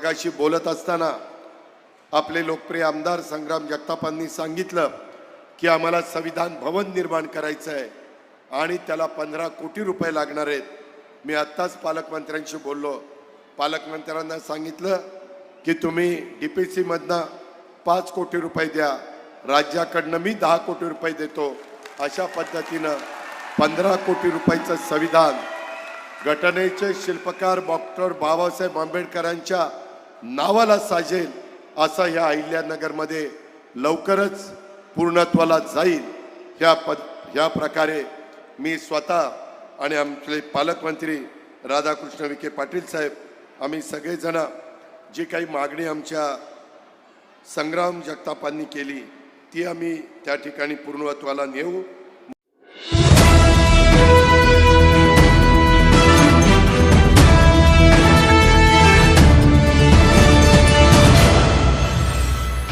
मगाशी बोलत असताना आपले लोकप्रिय आमदार संग्राम जगतापांनी सांगितलं की आम्हाला संविधान भवन निर्माण करायचं आहे आणि त्याला पंधरा कोटी रुपये लागणार आहेत. मी आत्ताच पालकमंत्र्यांशी बोललो. पालकमंत्र्यांना सांगितलं की तुम्ही डी पी सीमधनं पाच कोटी रुपये द्या. राज्याकडनं मी दहा कोटी रुपये देतो. अशा पद्धतीनं पंधरा कोटी रुपयाचं संविधान. घटनेचे शिल्पकार डॉक्टर बाबासाहेब आंबेडकरांच्या नावाला साजेल असा ह्या अहिल्यानगरमध्ये लवकरच पूर्णत्वाला जाईल. ह्या पद ह्या प्रकारे मी स्वतः आणि आमचे पालकमंत्री राधाकृष्ण विखे पाटील साहेब आम्ही सगळेजण जी काही मागणी आमच्या संग्राम जगतापांनी केली ती आम्ही त्या ठिकाणी पूर्णत्वाला नेऊ.